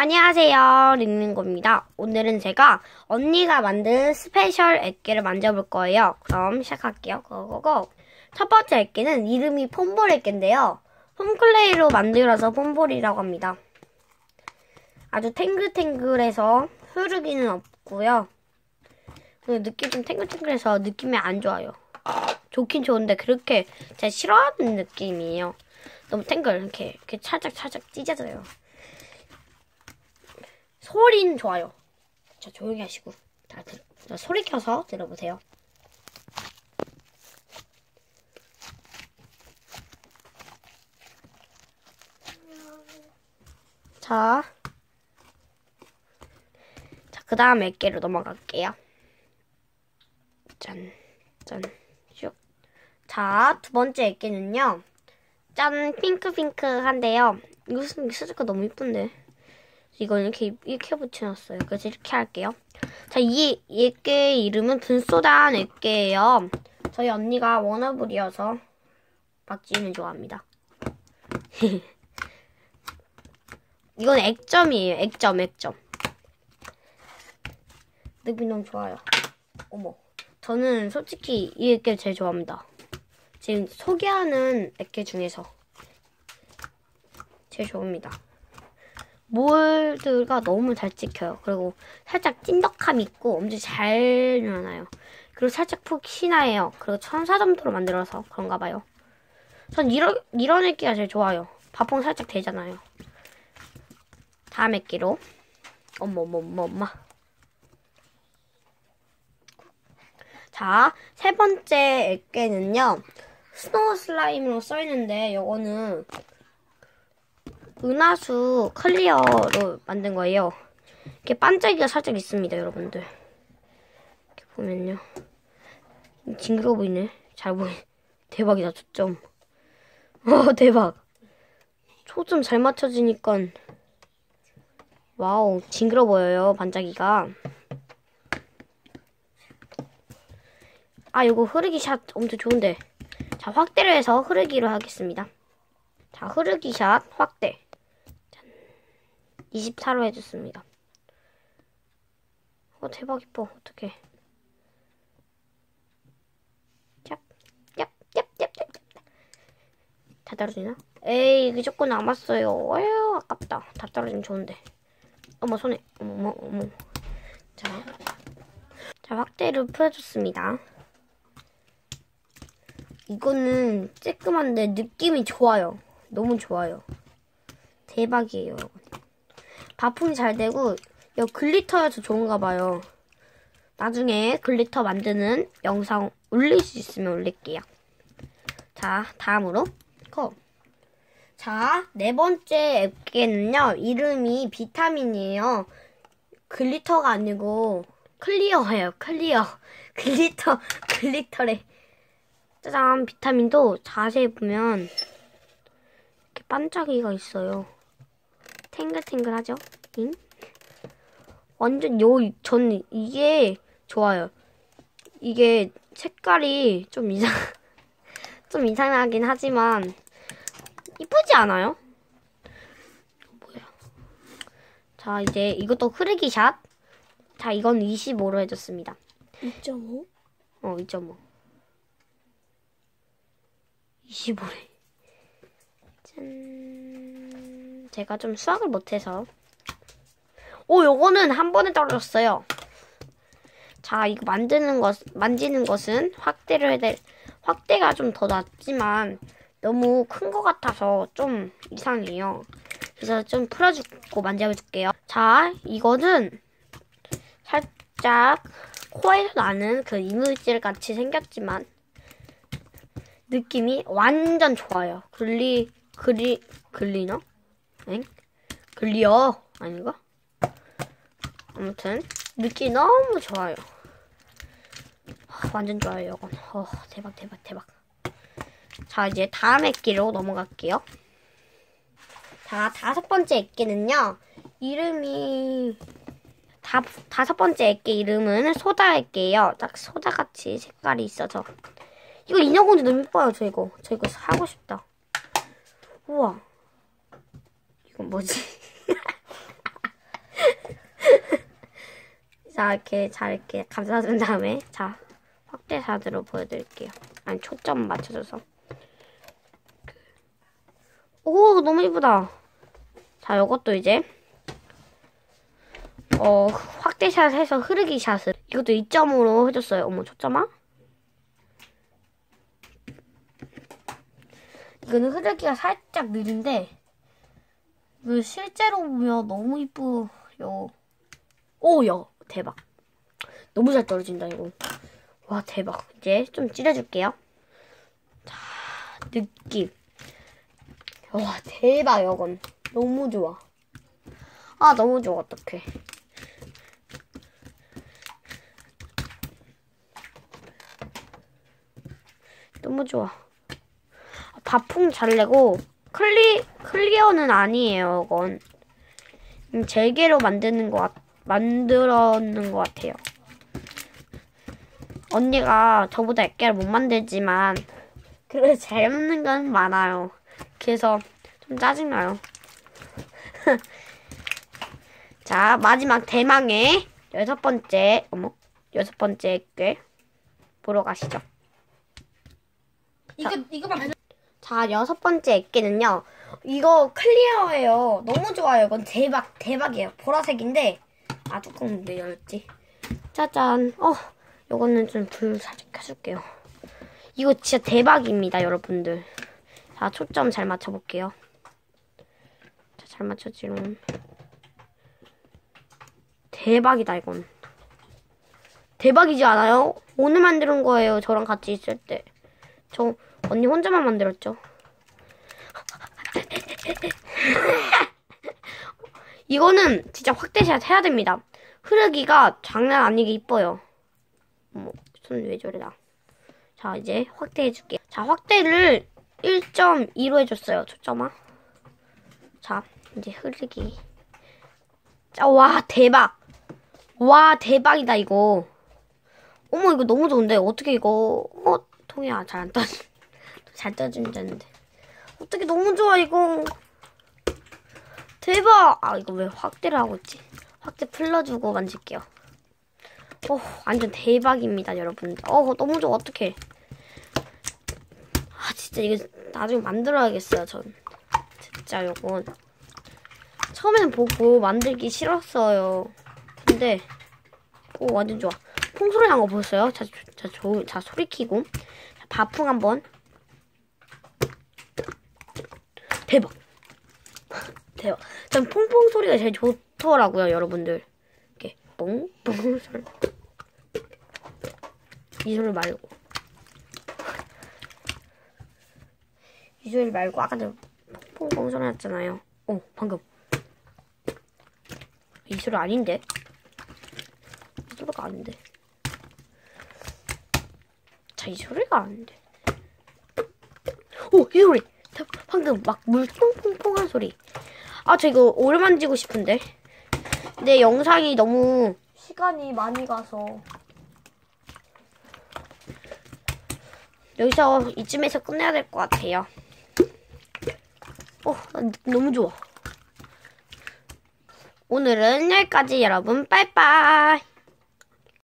안녕하세요. 링링고입니다. 오늘은 제가 언니가 만든 스페셜 액계를 만져볼 거예요. 그럼 시작할게요. 고고고. 첫 번째 액계는 이름이 폼볼 액계인데요. 폼클레이로 만들어서 폼볼이라고 합니다. 아주 탱글탱글해서 흐르기는 없고요. 느낌 좀 탱글탱글해서 느낌이 안 좋아요. 좋긴 좋은데 그렇게 제가 싫어하는 느낌이에요. 너무 탱글 이렇게 이렇게 살짝 찢어져요. 소리는 좋아요. 자, 조용히 하시고. 다 들, 자, 소리 켜서 들어보세요. 자. 자, 그 다음 몇 개로 넘어갈게요. 짠, 짠, 슉. 자, 두 번째 액기는요. 짠, 핑크핑크한데요. 이거 스티커 너무 이쁜데. 이건 이렇게 이렇게 붙여놨어요. 그래서 이렇게 할게요. 자, 이 액계 이름은 분소단 액계예요. 저희 언니가 워너블이어서 박지는 좋아합니다. 이건 액점이에요. 액점, 액점. 느낌 너무 좋아요. 어머. 저는 솔직히 이 액계 제일 좋아합니다. 지금 소개하는 액계 중에서 제일 좋아합니다. 몰드가 너무 잘 찍혀요. 그리고 살짝 찐덕함 있고 엄청 잘 일어나요. 그리고 살짝 푹신해요. 그리고 천사 점도로 만들어서 그런가 봐요. 전 이런, 이런 액기가 제일 좋아요. 밥퐁 살짝 되잖아요. 다음 액기로. 어머, 어머, 엄마. 자, 세 번째 액계는요. 스노우 슬라임으로 써있는데, 요거는 은하수 클리어로 만든 거예요. 이렇게 반짝이가 살짝 있습니다, 여러분들. 이렇게 보면요. 징그러워 보이네. 잘 보이. 대박이다, 초점. 어, 대박. 초점 잘 맞춰지니까 와우, 징그러 보여요, 반짝이가. 아, 이거 흐르기 샷 엄청 좋은데. 자, 확대를 해서 흐르기로 하겠습니다. 자, 흐르기 샷 확대. 24로 해줬습니다. 어, 대박 이뻐. 어떡해. 짭, 짭, 짭, 짭, 짭. 다 떨어지나? 에이, 이게 조금 남았어요. 에휴, 아깝다. 다 떨어지면 좋은데. 어머, 손에. 어머, 어머. 자. 자, 확대를 풀어줬습니다. 이거는 쬐끔한데 느낌이 좋아요. 너무 좋아요. 대박이에요, 여러분. 바풍이 잘 되고 이 글리터여서 좋은가 봐요. 나중에 글리터 만드는 영상 올릴 수 있으면 올릴게요. 자, 다음으로 거. 자, 네 번째 앱게는요. 이름이 비타민이에요. 글리터가 아니고 클리어예요. 클리어. 글리터, 글리터래. 짜잔, 비타민도 자세히 보면 이렇게 반짝이가 있어요. 탱글탱글하죠? 잉? 완전 요, 전 이게 좋아요. 이게 색깔이 좀 이상, 좀 이상하긴 하지만, 이쁘지 않아요? 뭐야. 자, 이제 이것도 흐르기 샷. 자, 이건 25로 해줬습니다. 2.5? 어, 2.5. 25래. 짠. 제가 좀 수학을 못해서. 오, 요거는 한 번에 떨어졌어요. 자, 이거 만드는 것, 만지는 것은 확대를 해야 될, 확대가 좀 더 낫지만 너무 큰 것 같아서 좀 이상해요. 그래서 좀 풀어주고 만져볼게요. 자, 이거는 살짝 코에서 나는 그 이물질 같이 생겼지만 느낌이 완전 좋아요. 글리, 글리, 글리너? 엥? 글리어? 아닌가? 아무튼, 느낌이 너무 좋아요. 완전 좋아요, 이건. 어, 대박, 대박, 대박. 자, 이제 다음 액기로 넘어갈게요. 자, 다섯 번째 액기는요. 이름이 다, 다섯 번째 액기 이름은 소다 액기예요. 딱 소다같이 색깔이 있어서. 이거 인형공주 너무 예뻐요, 저 이거. 저 이거 사고 싶다. 우와. 뭐지? 자, 이렇게 잘 이렇게 감싸준 다음에, 자, 확대샷으로 보여드릴게요. 아니, 초점 맞춰줘서. 오, 너무 이쁘다. 자, 요것도 이제, 어, 확대샷 해서 흐르기 샷을. 이것도 2점으로 해줬어요. 어머, 초점아? 이거는 흐르기가 살짝 느린데, 이거 실제로 보면 너무 이쁘요. 오, 야, 대박. 너무 잘 떨어진다, 이거. 와, 대박. 이제 좀 찌려줄게요. 자, 느낌. 와, 대박, 이건. 너무 좋아. 아, 너무 좋아, 어떡해. 너무 좋아. 바풍 잘 내고, 클리, 클리어는 아니에요, 이건. 음, 젤게로 만드는 것 같, 만들었는 것 같아요. 언니가 저보다 액계를 못 만들지만, 그래도 잘 만든 건 많아요. 그래서 좀 짜증나요. 자, 마지막 대망의 여섯 번째, 어머, 여섯 번째 액계 보러 가시죠. 이거 이거만 배 자, 여섯 번째 액기는요. 이거 클리어예요. 너무 좋아요. 이건 대박, 대박이에요. 보라색인데, 아, 뚜껑 왜 열었지? 짜잔. 어, 요거는 좀 불 살짝 켜줄게요. 이거 진짜 대박입니다, 여러분들. 자, 초점 잘 맞춰볼게요. 자, 잘 맞춰지롱. 대박이다, 이건. 대박이지 않아요? 오늘 만드는 거예요, 저랑 같이 있을 때. 저 언니 혼자만 만들었죠. 이거는 진짜 확대샷 해야 됩니다. 흐르기가 장난 아니게 이뻐요. 어머, 손 왜 저래 나. 자, 이제 확대해줄게요. 자, 확대를 1.2로 해줬어요. 초점아. 자, 이제 흐르기. 자, 와, 대박. 와, 대박이다, 이거. 어머, 이거 너무 좋은데. 어떻게 이거, 어, 통이야. 잘 안 떠, 잘 떠준다는데. 어떻게 너무 좋아, 이거. 대박! 아, 이거 왜 확대를 하고 있지? 확대 풀러주고 만질게요. 어, 완전 대박입니다, 여러분. 어, 너무 좋아, 어떡해. 아, 진짜 이거 나중에 만들어야겠어요, 전. 진짜 요건. 처음에는 보고 만들기 싫었어요. 근데, 오, 완전 좋아. 퐁소리 난 거 보셨어요? 자, 자, 조, 자, 소리 키고. 자, 바풍 한번. 대박. 대박. 전 퐁퐁 소리가 제일 좋더라고요, 여러분들. 이렇게 뽕뽕 소리. 이 소리 말고. 이 소리 말고 아까 전 퐁퐁 소리 났잖아요. 어, 방금. 이 소리 아닌데? 이 소리가 아닌데. 자, 이 소리가 아닌데. 오, 이 소리! 자, 방금 막 물 퐁퐁퐁한 소리. 아, 저 이거 오래 만지고 싶은데. 근데 영상이 너무 시간이 많이 가서. 여기서 이쯤에서 끝내야 될 것 같아요. 어, 난 너무 좋아. 오늘은 여기까지 여러분 빠이빠이.